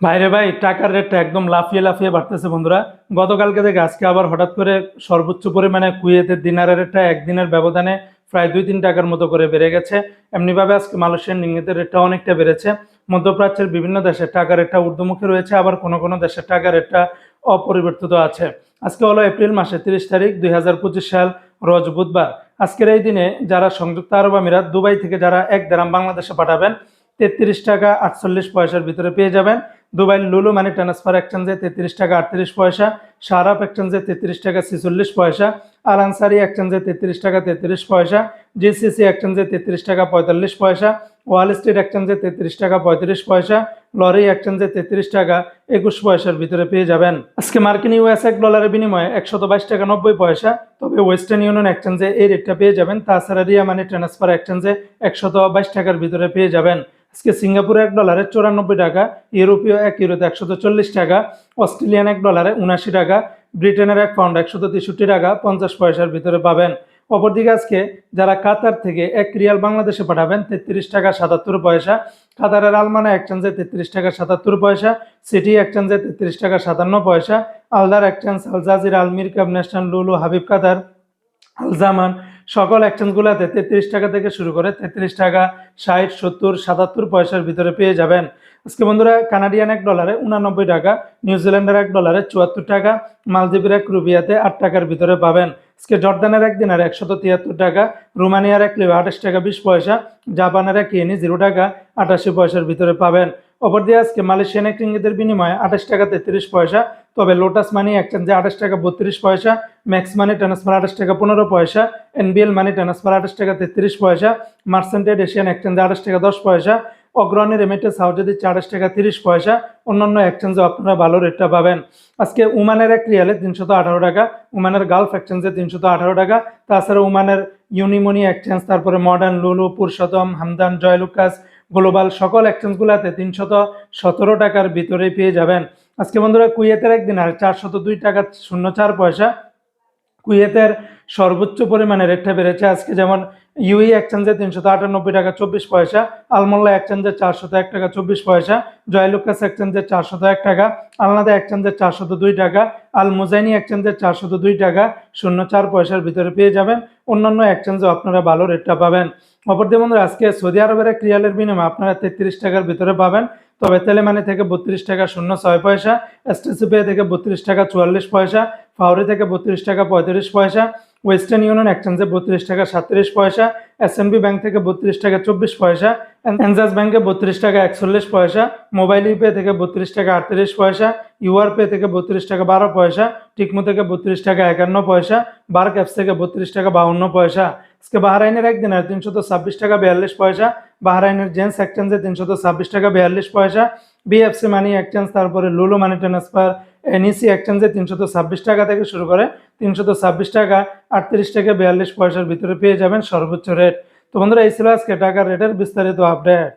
ভাইরে ভাই, টাকার রেটটা একদম লাফিয়ে লাফিয়ে বাড়তেছে বন্ধুরা। গতকালকে থেকে আজকে আবার হঠাৎ করে সর্বোচ্চ পরিমাণে কুয়েতের দিনারের রেটটা একদিনের ব্যবধানে প্রায় দুই, তিন টাকার মতো করে বেড়ে গেছে। এমনিভাবে আজকে মালয়েশিয়ান রিঙ্গিতের রেটটা অনেকটা বেড়েছে। মধ্যপ্রাচ্যের বিভিন্ন দেশের টাকার রেটটা ঊর্ধ্বমুখী রয়েছে, আবার কোনো কোনো দেশের টাকার রেটটা অপরিবর্তিত আছে। আজকে হলো এপ্রিল মাসের তিরিশ তারিখ, দুই হাজার পঁচিশ সাল, রোজ বুধবার। আজকের এই দিনে যারা সংযুক্ত আরব আমিরাত, দুবাই থেকে যারা এক দেরাম বাংলাদেশে পাঠাবেন, তেত্রিশ টাকা আটচল্লিশ পয়সার ভিতরে পেয়ে যাবেন। দুবাই লুলু মানি ট্রান্সফার এক্সচেঞ্জে তেত্রিশ টাকা আটত্রিশ পয়সা সারাপ এক্সচেঞ্জে তেত্রিশ টাকা ছেচল্লিশ পয়সা আল আনসারি এক্সচেঞ্জে তেত্রিশ টাকা তেত্রিশ পয়সা জিসিসি এক্সচেঞ্জে তেত্রিশ টাকা পঁয়তাল্লিশ পয়সা ওয়াল স্ট্রিট এক্সচেঞ্জে তেত্রিশ টাকা পঁয়ত্রিশ পয়সা লরি এক্সচেঞ্জে তেত্রিশ টাকা একুশ পয়সার ভিতরে পেয়ে যাবেন। আজকে মার্কিন ইউএস এক ডলারের বিনিময়ে একশত বাইশ টাকা নব্বই পয়সা, তবে ওয়েস্টার্ন ইউনিয়ন এক্সচেঞ্জে এই রেটটা পেয়ে যাবেন, তাছাড়া রিয়া মানি ট্রান্সফার এক্সচেঞ্জে একশত বাইশ টাকার ভিতরে পেয়ে যাবেন। আজকে সিঙ্গাপুরে এক ডলারে চুরানব্বই টাকা, ইউরোপীয় এক ইউরোতে একশত চল্লিশ টাকা, অস্ট্রেলিয়ান এক ডলারে উনাশি টাকা, ব্রিটেনের এক পাউন্ড একশত তেষট্টি টাকা, পঞ্চাশ পয়সার ভিতরে পাবেন। অপরদিকে আজকে যারা কাতার থেকে এক রিয়াল বাংলাদেশে পাঠাবেন, তেত্রিশ টাকা সাতাত্তর পয়সা। কাতারের আলমানা এক্সচেঞ্জে তেত্রিশ টাকা সাতাত্তর পয়সা। সিটি এক্সচেঞ্জে তেত্রিশ টাকা সাতান্ন পয়সা। আলদার এক্সচেঞ্জ আলজাজির আলমির কাব ন্যাশনাল লুলু, হাবিব কাতার আলজামান সকল এক্সচেঞ্জগুলোতে তেত্রিশ টাকা থেকে শুরু করে তেত্রিশ টাকা, ষাট, সত্তর, সাতাত্তর পয়সার ভিতরে পেয়ে যাবেন। আজকে বন্ধুরা কানাডিয়ান এক ডলারে উনানব্বই টাকা নিউজিল্যান্ডের এক ডলারে চুয়াত্তর টাকা মালদ্বীপের এক রুবিয়াতে আট টাকার ভিতরে পাবেন। আজকে জর্দানের এক দিনার একশত তিয়াত্তর টাকা রোমানিয়ার এক লিবা আঠাশ টাকা বিশ পয়সা জাপানের এক ইয়েনি জিরো টাকা আটাশি পয়সার ভিতরে পাবেন। অপর দিয়ে আজকে মালয়েশিয়ান এক রিঙ্গিতের বিনিময়ে আঠাশ টাকা তেত্রিশ পয়সা তবে লোটাস মানি এক্সচেঞ্জে আঠাশ টাকা বত্রিশ পয়সা ম্যাক্স মানি ট্রান্সফার আঠাশ টাকা পনেরো পয়সা এনবিএল মানি ট্রান্সফার আঠাশ টাকা তেত্রিশ পয়সা মার্সেন্টেড এশিয়ান এক্সচেঞ্জে আঠাশ টাকা দশ পয়সা অগ্রণী রেমিটেন্স হাউজে দিচ্ছে আঠাশ টাকা তিরিশ পয়সা, অন্যান্য এক্সচেঞ্জে আপনারা ভালো রেটটা পাবেন। আজকে উমানের এক রিয়ালে তিনশত আঠারো টাকা উমানের গালফ এক্সচেঞ্জে তিনশত আঠারো টাকা, তাছাড়া উমানের ইউনিমনি এক্সচেঞ্জ তারপরে মডার্ন লুলু পুরুষোত্তম হামদান জয়লুকাস গ্লোবাল সকল এক্সচেঞ্জগুলোতে তিনশত সতেরো টাকার ভিতরে পেয়ে যাবেন। আজকে বন্ধুরা কুয়েতের একদিন, আর চারশত দুই টাকা শূন্য চার পয়সা। কুয়েতের সর্বোচ্চ পরিমাণে রেটটা বেড়েছে আজকে, যেমন ইউই এক্সচেঞ্জে তিনশত আটানব্বই টাকা চব্বিশ পয়সা, আলমোল্লা এক্সচেঞ্জে চারশত এক টাকা চব্বিশ পয়সা, জয়লুকাস এক্সচেঞ্জে চারশত এক টাকা, আলনাদা এক্সচেঞ্জে চারশত দুই টাকা আল মুজাইনি এক্সচেঞ্জে চারশত দুই টাকা শূন্য চার পয়সার ভিতরে পেয়ে যাবেন। অন্যান্য এক্সচেঞ্জেও আপনারা ভালো রেটটা পাবেন। অপরদিকে বন্ধুরা আজকে সৌদি আরবের এক রিয়ালের বিনিময়ে আপনারা তেত্রিশ টাকার ভিতরে পাবেন তবে তেলে তেলেমানি থেকে বত্রিশ টাকা শূন্য ছয় পয়সা এসটিসি পে থেকে বত্রিশ টাকা চুয়াল্লিশ পয়সা ফাউরি থেকে বত্রিশ টাকা পঁয়ত্রিশ পয়সা ওয়েস্টার্ন ইউনিয়ন এক্সচেঞ্জে বত্রিশ টাকা সাতত্রিশ পয়সা এসএনবি ব্যাংক থেকে বত্রিশ টাকা চব্বিশ পয়সা এনজাস ব্যাংকে বত্রিশ টাকা একচল্লিশ পয়সা মোবাইল ইপে থেকে বত্রিশ টাকা আটত্রিশ পয়সা ইউআর পে থেকে বত্রিশ টাকা বারো পয়সা টিকমো থেকে বত্রিশ টাকা একান্ন পয়সা বার্ক অ্যাপস থেকে বত্রিশ টাকা বাউন্ন পয়সা আজকে বাহরাইনের একদিন আর তিনশত ছাব্বিশ টাকা বিয়াল্লিশ পয়সা, বাহরাইনের জেন্স এক্সচেঞ্জে তিনশত ছাব্বিশ টাকা বিয়াল্লিশ পয়সা, বিএফসি মানি এক্সচেঞ্জ, তারপরে লুলু মানি ট্রান্সফার, এনইসি এক্সচেঞ্জে তিনশত ছাব্বিশ টাকা থেকে শুরু করে তিনশত ছাব্বিশ টাকা, আটত্রিশ টাকা বিয়াল্লিশ পয়সার ভিতরে পেয়ে যাবেন সর্বোচ্চ রেট। তো বন্ধুরা, এই ছিল আজকে টাকার রেটের বিস্তারিত আপডেট।